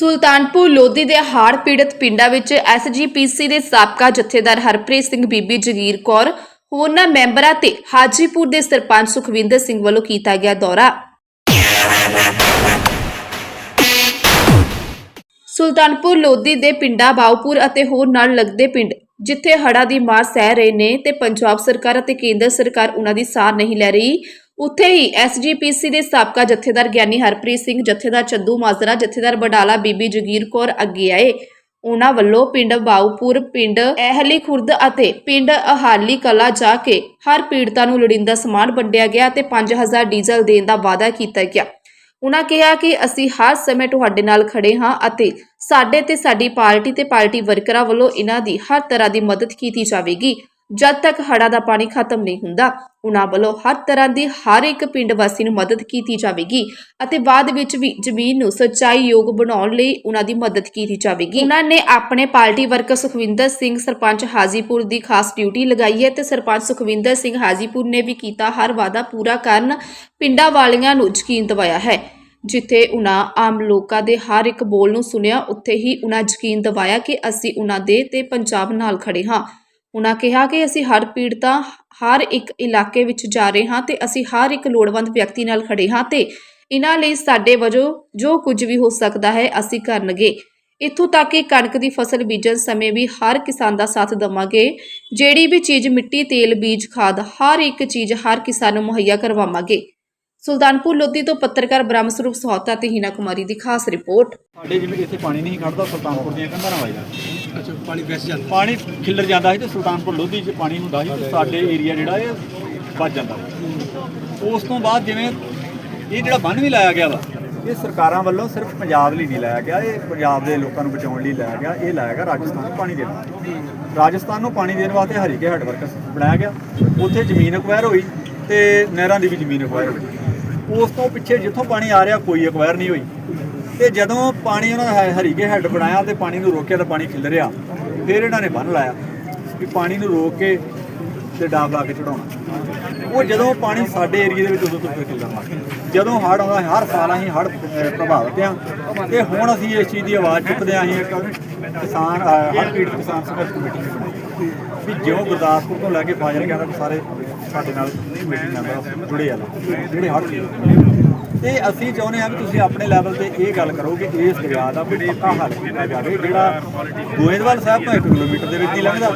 ਸੁਲਤਾਨਪੁਰ ਲੋਧੀ ਦੇ ਹੜ੍ਹ ਪੀੜਤ ਪਿੰਡਾਂ ਵਿੱਚ ਐਸਜੀਪੀਸੀ ਦੇ ਸਾਬਕਾ ਜਥੇਦਾਰ ਹਰਪ੍ਰੀਤ ਸਿੰਘ ਬੀਬੀ ਜਗੀਰ ਕੌਰ, ਹੋਰਨਾਂ ਮੈਂਬਰਾਂ ਤੇ ਹਾਜੀਪੁਰ ਦੇ ਸਰਪੰਚ ਸੁਖਵਿੰਦਰ ਸਿੰਘ ਵੱਲੋਂ ਕੀਤਾ ਗਿਆ ਦੌਰਾ। ਸੁਲਤਾਨਪੁਰ ਲੋਧੀ ਦੇ ਪਿੰਡਾਂ ਬਾਉਪੁਰ ਅਤੇ ਹੋਰ ਨਾਲ ਲੱਗਦੇ ਪਿੰਡ, ਜਿੱਥੇ ਹੜ੍ਹਾਂ ਦੀ ਮਾਰ ਸਹਿ ਰਹੇ ਨੇ ਤੇ ਪੰਜਾਬ ਸਰਕਾਰ ਅਤੇ ਕੇਂਦਰ ਸਰਕਾਰ ਉਹਨਾਂ ਦੀ ਸਾਰ ਨਹੀਂ ਲੈ ਰਹੀ ਉੱਥੇ ਹੀ ਐਸਜੀਪੀਸੀ ਦੇ ਸਾਬਕਾ ਜਥੇਦਾਰ ਗਿਆਨੀ ਹਰਪ੍ਰੀਤ ਸਿੰਘ, ਜਥੇਦਾਰ ਚੱਦੂ ਮਾਜਰਾ, ਜਥੇਦਾਰ ਬਡਾਲਾ ਬੀਬੀ ਜਗੀਰ ਕੌਰ ਅੱਗੇ ਆਏ। ਉਹਨਾਂ ਵੱਲੋਂ ਪਿੰਡ ਬਾਉਪੁਰ ਪਿੰਡ ਐਹਲੀ ਖੁਰਦ ਅਤੇ ਪਿੰਡ ਅਹਾਲੀ ਕਲਾ ਜਾ ਕੇ ਹਰ ਪੀੜਤਾ ਨੂੰ ਲੋੜੀਂਦਾ ਸਮਾਨ ਵੰਡਿਆ ਗਿਆ ਤੇ 5000 ਡੀਜ਼ਲ ਦੇਣ ਦਾ ਵਾਅਦਾ ਕੀਤਾ ਗਿਆ। ਉਹਨਾਂ ਕਿਹਾ ਕਿ ਅਸੀਂ ਹਰ ਸਮੇਂ ਤੁਹਾਡੇ ਨਾਲ ਖੜੇ ਹਾਂ ਅਤੇ ਸਾਡੇ ਤੇ ਸਾਡੀ ਪਾਰਟੀ ਤੇ ਪਾਰਟੀ ਵਰਕਰਾਂ ਵੱਲੋਂ ਇਹਨਾਂ ਦੀ ਹਰ ਤਰ੍ਹਾਂ ਦੀ ਮਦਦ ਕੀਤੀ ਜਾਵੇਗੀ। ਜਦ ਤੱਕ ਹੜ੍ਹਾਂ ਦਾ ਪਾਣੀ ਖਤਮ ਨਹੀਂ ਹੁੰਦਾ, ਉਹਨਾਂ ਵੱਲੋਂ ਹਰ ਤਰ੍ਹਾਂ ਦੀ ਹਰ ਇੱਕ ਪਿੰਡ ਵਾਸੀ ਨੂੰ ਮਦਦ ਕੀਤੀ ਜਾਵੇਗੀ ਅਤੇ ਬਾਅਦ ਵਿੱਚ ਵੀ ਜ਼ਮੀਨ ਨੂੰ ਸੱਚਾਈ ਯੋਗ ਬਣਾਉਣ ਲਈ ਉਹਨਾਂ ਦੀ ਮਦਦ ਕੀਤੀ ਜਾਵੇਗੀ। ਉਹਨਾਂ ਨੇ ਆਪਣੇ ਪਾਰਟੀ ਵਰਕਰ ਸੁਖਵਿੰਦਰ ਸਿੰਘ, ਸਰਪੰਚ ਹਾਜੀਪੁਰ ਦੀ ਖਾਸ ਡਿਊਟੀ ਲਗਾਈ ਹੈ ਤੇ ਸਰਪੰਚ ਸੁਖਵਿੰਦਰ ਸਿੰਘ ਹਾਜੀਪੁਰ ਨੇ ਵੀ ਕੀਤਾ ਹਰ ਵਾਅਦਾ ਪੂਰਾ ਕਰਨ, ਪਿੰਡਾਂ ਵਾਲਿਆਂ ਨੂੰ ਯਕੀਨ ਦਿਵਾਇਆ ਹੈ, ਜਿੱਥੇ ਉਹਨਾਂ ਆਮ ਲੋਕਾਂ ਦੇ ਹਰ ਇੱਕ ਬੋਲ ਨੂੰ ਸੁਣਿਆ, ਉੱਥੇ ਹੀ ਉਹਨਾਂ ਯਕੀਨ ਦਿਵਾਇਆ ਕਿ ਅਸੀਂ ਉਹਨਾਂ ਦੇ ਤੇ ਪੰਜਾਬ ਨਾਲ ਖੜੇ ਹਾਂ। ਉਹਨਾਂ ਕਿਹਾ ਕਿ ਅਸੀਂ ਹਰ ਪੀੜਤਾ, ਹਰ ਇੱਕ ਇਲਾਕੇ ਵਿੱਚ ਜਾ ਰਹੇ ਹਾਂ ਤੇ ਅਸੀਂ ਹਰ ਇੱਕ ਲੋੜਵੰਦ ਵਿਅਕਤੀ ਨਾਲ ਖੜੇ ਹਾਂ ਤੇ ਇਹਨਾਂ ਲਈ ਸਾਡੇ ਵਜੋਂ ਜੋ ਕੁਝ ਵੀ ਹੋ ਸਕਦਾ ਹੈ ਅਸੀਂ ਕਰਨਗੇ। ਇੱਥੋਂ ਤੱਕ ਕਿ ਕਣਕ ਦੀ ਫਸਲ ਬੀਜਣ ਸਮੇਂ ਵੀ ਹਰ ਕਿਸਾਨ ਦਾ ਸਾਥ ਦੇਵਾਂਗੇ। ਜਿਹੜੀ ਵੀ ਚੀਜ਼ ਮਿੱਟੀ, ਤੇਲ, ਬੀਜ, ਖਾਦ, ਹਰ ਇੱਕ ਚੀਜ਼ ਹਰ ਕਿਸਾਨ ਨੂੰ ਮੁਹੱਈਆ ਕਰਵਾਵਾਂਗੇ। ਸੁਲਤਾਨਪੁਰ ਲੋਧੀ ਤੋਂ ਪੱਤਰਕਾਰ ਬ੍ਰਹਮ ਸਰੂਪ ਸਹੌਤਾ ਤੇ ਹੀਨਾ ਕੁਮਾਰੀ ਦੀ ਖਾਸ ਰਿਪੋਰਟ। ਸਾਡੇ ਜਿਵੇਂ ਇੱਥੇ ਪਾਣੀ ਨਹੀਂ ਖੜਦਾ ਸੁਲਤਾਨਪੁਰ ਦੀਆਂ ਕੰਧਾਂ ਨਾਲ ਵਜਦਾ। ਅੱਛਾ ਪਾਣੀ ਵੈਸੇ ਜਾਂਦਾ। ਪਾਣੀ ਖਿੱਲਰ ਜਾਂਦਾ ਸੀ ਤੇ ਸੁਲਤਾਨਪੁਰ ਲੋਧੀ 'ਚ ਪਾਣੀ ਹੁੰਦਾ ਸੀ ਤੇ ਸਾਡੇ ਏਰੀਆ ਜਿਹੜਾ ਇਹ ਵੱਜ ਜਾਂਦਾ ਉਸ ਤੋਂ ਬਾਅਦ ਜਿਵੇਂ ਇਹ ਜਿਹੜਾ ਬੰਨ ਵੀ ਲਾਇਆ ਗਿਆ ਵਾ ਇਹ ਸਰਕਾਰਾਂ ਵੱਲੋਂ ਸਿਰਫ ਪੰਜਾਬ ਲਈ ਨਹੀਂ ਲਾਇਆ ਗਿਆ ਇਹ ਪੰਜਾਬ ਦੇ ਲੋਕਾਂ ਨੂੰ ਬਚਾਉਣ ਲਈ ਲਾਇਆ ਗਿਆ ਇਹ ਲਾਇਆ ਗਿਆ ਰਾਜਸਥਾਨ ਨੂੰ ਪਾਣੀ ਦੇਣ ਵਾਸਤੇ। ਰਾਜਸਥਾਨ ਨੂੰ ਪਾਣੀ ਦੇਣ ਵਾਸਤੇ ਹਰੀਕੇ ਹੈਡ ਵਰਕਸ ਬਣਾਇਆ ਗਿਆ। ਉੱਥੇ ਜ਼ਮੀਨ ਅਕਵਾਇਰ ਹੋਈ ਤੇ ਨਹਿਰਾਂ ਦੀ ਵੀ ਜ਼ਮੀਨ ਅਕਵਾਇਰ ਹੋਈ। ਉਸ ਤੋਂ ਪਿੱਛੇ ਜਿੱਥੋਂ ਪਾਣੀ ਆ ਰਿਹਾ ਕੋਈ ਅਕਵਾਇਰ ਨਹੀਂ ਹੋਈ। ਤੇ ਜਦੋਂ ਪਾਣੀ ਉਹਨਾਂ ਦਾ ਹਰੀਕੇ ਹੈੱਡ ਬਣਾਇਆ ਤੇ ਪਾਣੀ ਨੂੰ ਰੋਕਿਆ ਤਾਂ ਪਾਣੀ ਖਿਲ ਰਿਹਾ ਫਿਰ ਇਹਨਾਂ ਨੇ ਬੰਨ ਲਾਇਆ ਵੀ ਪਾਣੀ ਨੂੰ ਰੋਕ ਕੇ ਤੇ ਡਾਬ ਲਾ ਕੇ ਚੜਾਉਣਾ ਉਹ ਜਦੋਂ ਪਾਣੀ ਸਾਡੇ ਏਰੀਆ ਦੇ ਵਿੱਚ ਉਦੋਂ ਤੋਂ ਫਿਰ ਖਿਲਣ ਲੱਗ ਜਦੋਂ ਹੜ੍ਹ ਆਉਂਦਾ ਹਰ ਸਾਲ ਅਸੀਂ ਹੜ੍ਹ ਪ੍ਰਭਾਵਿਤ ਆ ਤੇ ਹੁਣ ਅਸੀਂ ਇਸ ਚੀਜ਼ ਦੀ ਆਵਾਜ਼ ਚੁੱਕਦੇ ਹਾਂ ਅਸੀਂ ਇੱਕ ਕਿਸਾਨ ਅਹ, ਪੀੜਤ ਕਿਸਾਨ ਸੰਘਰਸ਼ ਕਮੇਟੀ ਵੀ ਜਿਉਂ ਗੁਰਦਾਸਪੁਰ ਤੋਂ ਲੈ ਕੇ ਫਾਜ਼ਿਲਕਾ ਤੱਕ ਸਾਰੇ ਸਾਡੇ ਨਾਲ ਕਮੇਟੀ ਮੈਂਬਰ ਜੁੜੇ ਆ ਜਿਹੜੇ ਹੜ੍ਹ ਪੀੜਤ ਤੇ ਅਸੀਂ ਚਾਹੁੰਦੇ ਹਾਂ ਕਿ ਤੁਸੀਂ ਆਪਣੇ ਲੈਵਲ ਤੇ ਇਹ ਗੱਲ ਕਰੋ ਕਿ ਇਸ ਦਰਿਆ ਦਾ ਕੋਈ ਪੱਕਾ ਹੱਲ ਕੀਤਾ ਜਾਵੇ, ਜਿਹੜਾ ਗੋਇੰਦਵਾਲ ਸਾਹਿਬ ਤੋਂ 1 ਕਿਲੋਮੀਟਰ ਦੇ ਵਿੱਚ ਹੀ ਲੰਘਦਾ।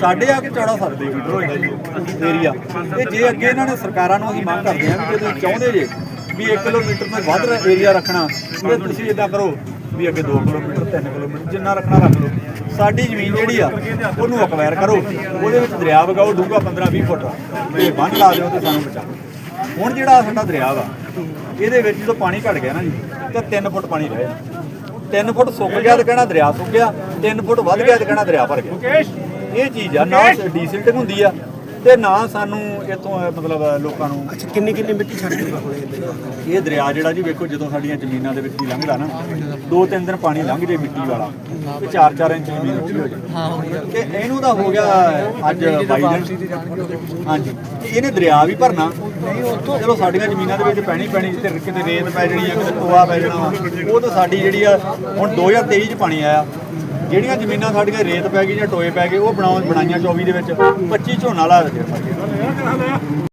ਸਾਡੇ ਆ ਕੇ ਚੌੜਾ 7 ਕਿਲੋਮੀਟਰ ਹੋ ਜਾਂਦਾ ਏਰੀਆ ਤੇ ਜੇ ਅੱਗੇ ਇਹਨਾਂ ਨੇ ਸਰਕਾਰਾਂ ਨੂੰ ਅਸੀਂ ਮੰਗ ਕਰਦੇ ਹਾਂ ਕਿ ਤੁਸੀਂ ਚਾਹੁੰਦੇ ਜੇ ਵੀ 1 ਕਿਲੋਮੀਟਰ ਤੋਂ ਵੱਧ ਏਰੀਆ ਰੱਖਣਾ, ਤੇ ਤੁਸੀਂ ਇਦਾਂ ਕਰੋ ਵੀ ਅੱਗੇ 2 ਕਿਲੋਮੀਟਰ 3 ਕਿਲੋਮੀਟਰ, ਜਿੰਨਾ ਰੱਖਣਾ ਰੱਖ ਲਓ। ਸਾਡੀ ਜ਼ਮੀਨ ਜਿਹੜੀ ਆ ਉਹਨੂੰ ਅਕਵਾਇਰ ਕਰੋ। ਉਹਦੇ ਵਿੱਚ ਦਰਿਆ ਵਗਾਓ ਡੂੰਘਾ 15 20 ਫੁੱਟ। ਤੇ ਬੰਨ ਲਾ ਦਿਓ ਤੇ ਸਾਨੂੰ ਬਚਾਓ ਹੁਣ ਜਿਹੜਾ ਸਾਡਾ ਦਰਿਆ ਵਾ ਇਹਦੇ ਵਿੱਚ ਜਦੋਂ ਪਾਣੀ ਘਟ ਗਿਆ ਨਾ ਜੀ ਤੇ 3 ਫੁੱਟ ਪਾਣੀ ਰਹੇ 3 ਫੁੱਟ ਸੁੱਕ ਗਿਆ ਤੇ ਕਹਿਣਾ ਦਰਿਆ ਸੁੱਕ ਗਿਆ 3 ਫੁੱਟ ਵੱਧ ਗਿਆ ਤੇ ਕਹਿਣਾ ਦਰਿਆ ਭਰ ਗਿਆ। ਇਹ ਚੀਜ਼ ਆ ਨਾ ਡੀਸਿਲਟਿੰਗ ਹੁੰਦੀ ਆ ਤੇ ਨਾ ਸਾਨੂੰ ਇਥੋਂ ਮਤਲਬ ਲੋਕਾਂ ਨੂੰ। ਅੱਛਾ ਕਿੰਨੀ ਕਿੰਨੀ ਮਿੱਟੀ ਛੱਡ ਕੇ ਹੁਣ ਇਹ ਦਰਿਆ ਜਿਹੜਾ ਜੀ ਵੇਖੋ ਜਦੋਂ ਸਾਡੀਆਂ ਜ਼ਮੀਨਾਂ ਦੇ ਵਿੱਚ ਹੀ ਲੰਘਦਾ ਨਾ ਦੋ ਤਿੰਨ ਦਿਨ ਪਾਣੀ ਲੰਘ ਜੇ ਮਿੱਟੀ ਵਾਲਾ ਤੇ 4-4 ਇੰਚ ਜ਼ਮੀਨ ਉੱਚੀ ਹੋ ਹੁਣ ਤੇ ਇਹਨੂੰ ਤਾਂ ਹੋ ਗਿਆ ਅੱਜ 22 ਦਿਨ। ਹਾਂਜੀ। ਤੇ ਇਹਨੇ ਦਰਿਆ ਵੀ ਭਰਨਾ ਚਲੋ ਸਾਡੀਆਂ ਜ਼ਮੀਨਾਂ ਦੇ ਵਿੱਚ ਪੈਣੀ ਪੈਣੀ ਜਿੱਥੇ ਕਿਤੇ ਰੇਤ ਪੈ ਜਾਣੀ ਆ ਕਿਤੇ ਟੋਆ ਪੈ ਜਾਣਾ ਉਹ ਤਾਂ ਸਾਡੀ ਜਿਹੜੀ ਆ ਹੁਣ 2023 ਚ ਪਾਣੀ ਆਇਆ। ਜਿਹੜੀਆਂ ਜ਼ਮੀਨਾਂ ਸਾਡੀਆਂ ਰੇਤ ਪੈ ਗਈ ਜਾਂ ਟੋਏ ਪੈ ਗਏ ਉਹ ਬਣਾਉ ਬਣਾਈਆਂ 24 ਦੇ ਵਿੱਚ। 25 ਝੋਨਾ ਲਾ ਦਿੱਤੇ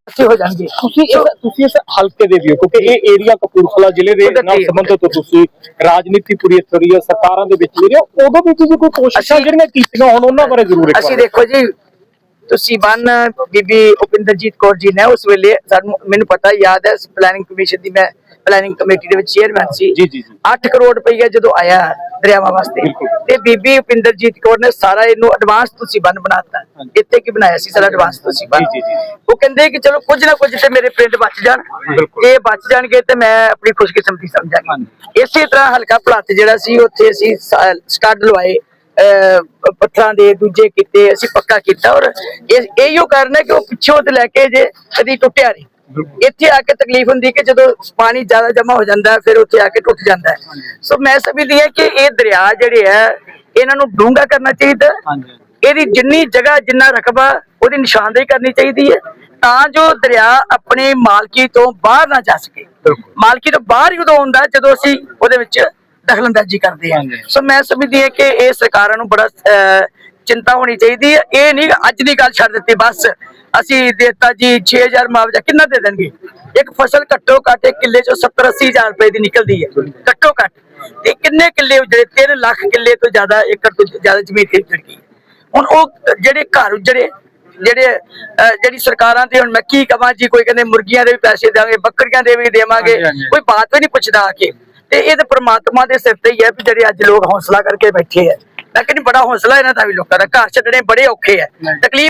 ਅੱਛੇ ਹੋ ਜਾਣਗੇ। ਤੁਸੀਂ ਇਸ ਤੁਸੀਂ ਇਸ ਹਲਕੇ ਦੇ ਵੀ ਹੋ ਕਿਉਂਕਿ ਇਹ ਏਰੀਆ ਕਪੂਰਥਲਾ ਜ਼ਿਲ੍ਹੇ ਦੇ ਨਾਲ ਸੰਬੰਧਿਤ ਹੋ ਤੁਸੀਂ। ਰਾਜਨੀਤੀ ਪੂਰੀ ਦੀ ਹੈ ਸਰਕਾਰਾਂ ਦੇ ਵਿੱਚ ਵੀ ਰਹੇ ਹੋ। ਉਦੋਂ ਵੀ ਤੁਸੀਂ ਕੋਈ ਕੋਸ਼ਿਸ਼ਾਂ ਜਿਹੜੀਆਂ ਕੀਤੀਆਂ ਹੁਣ ਉਹਨਾਂ ਬਾਰੇ ਜ਼ਰੂਰ ਇੱਕ ਅਸੀਂ ਦੇਖੋ ਜੀ ਤੁਸੀਂ ਬੰਨ ਬੀਬੀ ਉਪਿੰਦਰਜੀਤ ਕੌਰ ਜੀ ਨੇ ਉਸ ਵੇਲੇ ਸਾਨੂੰ ਮੈਨੂੰ ਪਤਾ ਯਾਦ ਹੈ ਪਲੈਨਿੰਗ ਕਮਿਸ਼ਨ ਦੀ ਮੈਂ ਪਲੈਨਿੰਗ ਕਮੇਟੀ ਦੇ ਵਿੱਚ ਚੇਅਰਮੈਨ ਸੀ। ਜੀ, ਜੀ, ਜੀ। 8 ਕਰੋੜ ਰੁਪਈਆ ਜਦੋਂ ਆਇਆ ਦਰਿਆਵਾਂ ਵਾਸਤੇ। ਤੇ ਬੀਬੀ ਉਪਿੰਦਰਜੀਤ ਕੌਰ ਨੇ ਸਾਰਾ ਇਹਨੂੰ ਐਡਵਾਂਸ ਤੁਸੀਂ ਬੰਨ ਬਣਾਤਾ ਇੱਥੇ ਕੀ ਬਣਾਇਆ ਸੀ ਸਾਰਾ ਐਡਵਾਂਸ ਤੁਸੀਂ ਬੰਨ। ਉਹ ਕਹਿੰਦੇ ਕਿ ਚਲੋ ਕੁਝ ਨਾ ਕੁਝ ਤੇ ਮੇਰੇ ਪਿੰਡ ਬਚ ਜਾਣ। ਇਹ ਬਚ ਜਾਣਗੇ ਤੇ ਮੈਂ ਆਪਣੀ ਖੁਸ਼ਕਿਸਮਤੀ ਸਮਝਾਂਗੀ। ਇਸੇ ਤਰ੍ਹਾਂ ਹਲਕਾ ਭਲਾਤ ਜਿਹੜਾ ਸੀ ਉੱਥੇ ਅਸੀਂ ਸਟੱਡ ਲਵਾਏ ਪੱਥਰਾਂ ਦੇ ਦੂਜੇ ਕੀਤੇ ਅਸੀਂ ਪੱਕਾ ਕੀਤਾ ਔਰ ਇਹ ਇਹੀਓ ਕਾਰਨ ਹੈ ਕਿ ਉਹ ਪਿੱਛੋਂ ਤੇ ਲੈ ਕੇ ਜੇ ਕਦੀ ਟੁੱਟਿਆ ਨਹੀਂ। ਇੱਥੇ ਆ ਕੇ ਤਕਲੀਫ ਹੁੰਦੀ ਕਿ ਜਦੋਂ ਪਾਣੀ ਜ਼ਿਆਦਾ ਜਮਾ ਹੋ ਜਾਂਦਾ ਹੈ ਫਿਰ ਉੱਥੇ ਆ ਕੇ ਟੁੱਟ ਜਾਂਦਾ ਹੈ। ਸੋ ਮੈਂ ਸਮਝਦੀ ਹਾਂ ਕਿ ਇਹ ਦਰਿਆ ਜਿਹੜੇ ਹੈ ਇਹਨਾਂ ਨੂੰ ਡੂੰਘਾ ਕਰਨਾ ਚਾਹੀਦਾ ਹੈ। ਇਹਦੀ ਜਿੰਨੀ ਜਗ੍ਹਾ ਜਿੰਨਾ ਰਕਬਾ ਉਹਦੀ ਨਿਸ਼ਾਨਦੇਹੀ ਕਰਨੀ ਚਾਹੀਦੀ ਹੈ ਤਾਂ ਜੋ ਦਰਿਆ ਆਪਣੇ ਮਾਲਕੀ ਤੋਂ ਬਾਹਰ ਨਾ ਜਾ ਸਕੇ। ਮਾਲਕੀ ਤੋਂ ਬਾਹਰ ਹੀ ਉਦੋਂ ਹੁੰਦਾ ਹੈ ਜਦੋਂ ਅਸੀਂ ਉਹਦੇ ਵਿੱਚ ਦਖਲਅੰਦਾਜ਼ੀ ਕਰਦੇ ਹਾਂਜੀ। ਸੋ ਮੈਂ ਸਮਝਦੀ ਹਾਂ ਕਿ ਇਹ ਸਰਕਾਰਾਂ ਨੂੰ ਬੜਾ ਚਿੰਤਾ ਹੋਣੀ ਚਾਹੀਦੀ ਹੈ। ਇਹ ਨਹੀਂ ਅੱਜ ਦੀ ਗੱਲ ਛੱਡ ਦਿੱਤੀ ਬਸ। ਅਸੀਂ ਦੇਤਾ ਜੀ 6000 ਮੁਆਵਜ਼ਾ। ਕਿੰਨਾ ਦੇ ਦੇਣਗੇ? ਇੱਕ ਫਸਲ ਘੱਟੋ ਘੱਟ ਇੱਕ ਕਿੱਲੇ ਚੋਂ 70 80 ਹਜ਼ਾਰ ਰੁਪਏ ਦੀ ਨਿਕਲਦੀ ਹੈ। ਘੱਟੋ ਘੱਟ। ਤੇ ਕਿੰਨੇ ਕਿੱਲੇ ਉਜੜੇ 3 ਲੱਖ ਕਿੱਲੇ ਤੋਂ ਜ਼ਿਆਦਾ ਏਕੜ ਤੋਂ ਜ਼ਿਆਦਾ ਜ਼ਮੀਨ ਖਰੀਦ ਚੁੱਕੀ ਹੁਣ ਉਹ ਜਿਹੜੇ ਘਰ ਉਜੜੇ ਜਿਹੜੇ ਜਿਹੜੀ ਸਰਕਾਰਾਂ ਤੇ ਹੁਣ ਮੈਂ ਕੀ ਕਵਾਂ ਜੀ ਕੋਈ ਕਹਿੰਦੇ ਮੁਰਗੀਆਂ ਦੇ ਵੀ ਪੈਸੇ ਦੇਵਾਂਗੇ ਬੱਕਰੀਆਂ ਦੇ ਵੀ ਦੇਵਾਂਗੇ। ਕੋਈ ਬਾਤ ਵੀ ਨਹੀਂ ਪੁੱਛਦਾ ਆ ਕੇ। ਤੇ ਇਹ ਤਾਂ ਪ੍ਰਮਾਤਮਾ ਦੇ ਸਿਰ ਤੇ ਹੀ ਹੈ ਵੀ ਜਿਹੜੇ ਅੱਜ ਲੋਕ ਹੌਸਲਾ ਕਰਕੇ ਬੈਠੇ ਆ। ਮੈਂ ਕਹਿੰਦੀ ਬੜਾ ਹੌਸਲਾ ਇਹਨਾਂ ਦਾ ਵੀ ਲੋਕਾਂ ਦਾ। ਘਰ ਛੱਡਣੇ ਬੜੇ ਔਖੇ ਆ। ਤਕਲੀਫ